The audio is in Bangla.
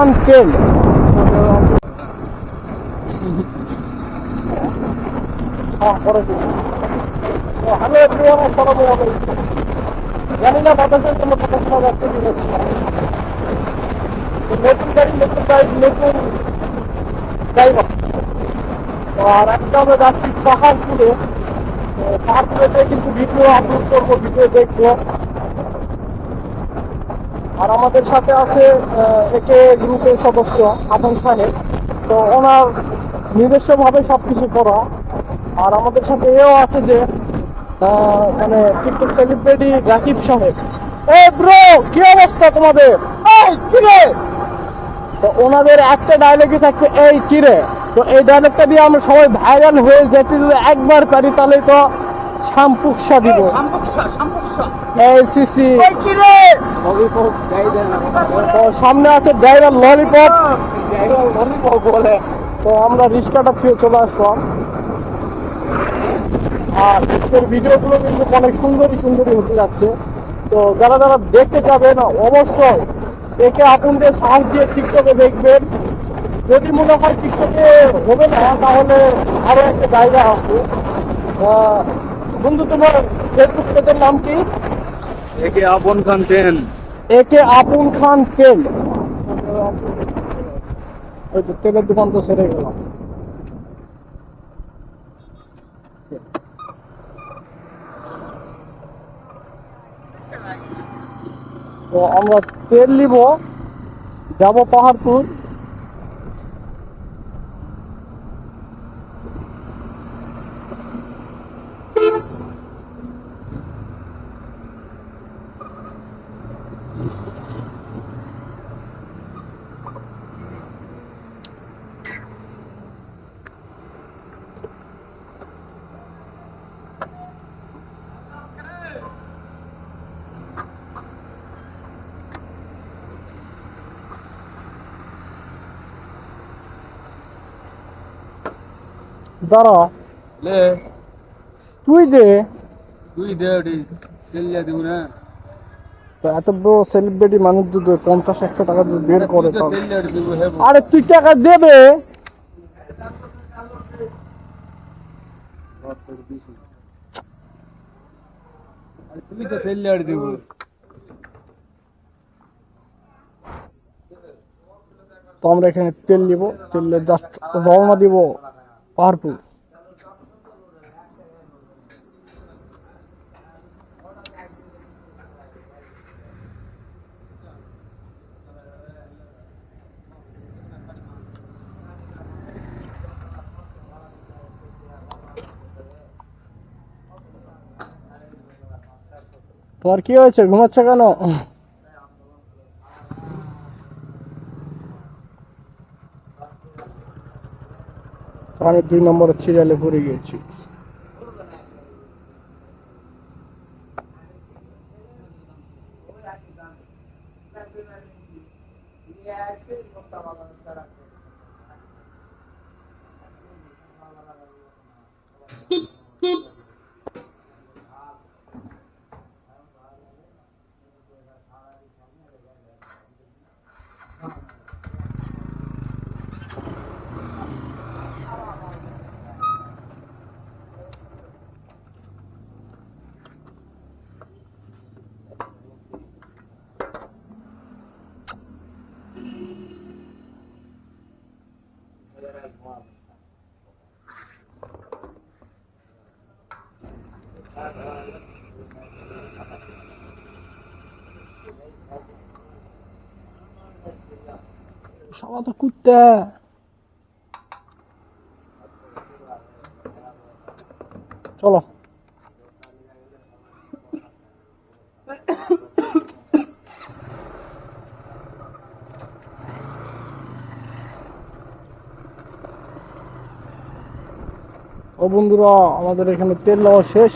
খান কেল হ্যালো এভরিওয়ান আসসালামু আলাইকুম জানি না বাতাসের কোনো কথা শোনা যাচ্ছে কি হচ্ছে নতুন গাড়ি নতুন গাড়ি নতুন ড্রাইভার আর আজকে আমরা যাচ্ছি পাহাড়পুরে পাহাড়পুরে কিছু ভিডিও আপলোড করব, ভিডিও দেখব। আর আমাদের সাথে আছে একে গ্রুপের সদস্য আপন সাহেব। তো ওনার নিজস্ব ভাবে সবকিছু করা। আর আমাদের সাথে এও আছে যে মানে টিকটক সেলিব্রিটি রাকিব সাহেব। এই ব্রো কি অবস্থা তোমাদের? এই কিরে তো ওনাদের একটা ডায়লগই থাকছে, এই কিরে তো এই ডায়লগটা দিয়ে আমরা সবাই ভাইরাল হয়ে যেতে যদি একবার পারি তাহলে তো শামপুকসা দিব। এই সিসি তো সামনে আছে ড্রাইভার ললিপপ। ললিপপ বলে। তো আমরা রিক্সাটা ফিরে চলে আসলাম। আর আজকের ভিডিওগুলো কিন্তু অনেক সুন্দরই সুন্দরই হতে যাচ্ছে। তো যারা যারা দেখতে যাবেন অবশ্যই একে আপনাদের সাহস দিয়ে টিকটকে দেখবেন। যদি মনে হয় টিকটকে হবে না তাহলে আরও একটা জায়গা আছে। বন্ধু তোমার ফেসবুক পেজের নাম কি? একে আপন খান টেন একে আপন খান তেল ওই তো তেলের দোকান তো সেরে গেলাম তো আমরা তেল নিব যাব পাহাড়পুর। দাঁড়া। লে। তুই দে। তুই দে ওটি তেলিয়া দিব না। তো এত বড় সেলিব্রিটি মানুষ যদি পঞ্চাশ একশো টাকা যদি বের করে আরে তুই টাকা তো দিব। তো আমরা এখানে তেল নিব তেলে জাস্ট রওনা দিব। পাহাড়পুর তোমার কি হয়েছে? ঘুমাচ্ছ কেন? আমি দুই নম্বরের সিরিয়ালে পড়ে গিয়েছি। শালা তো কুত্তা চলো ও বন্ধুরা আমাদের এখানে তেল নেওয়া শেষ।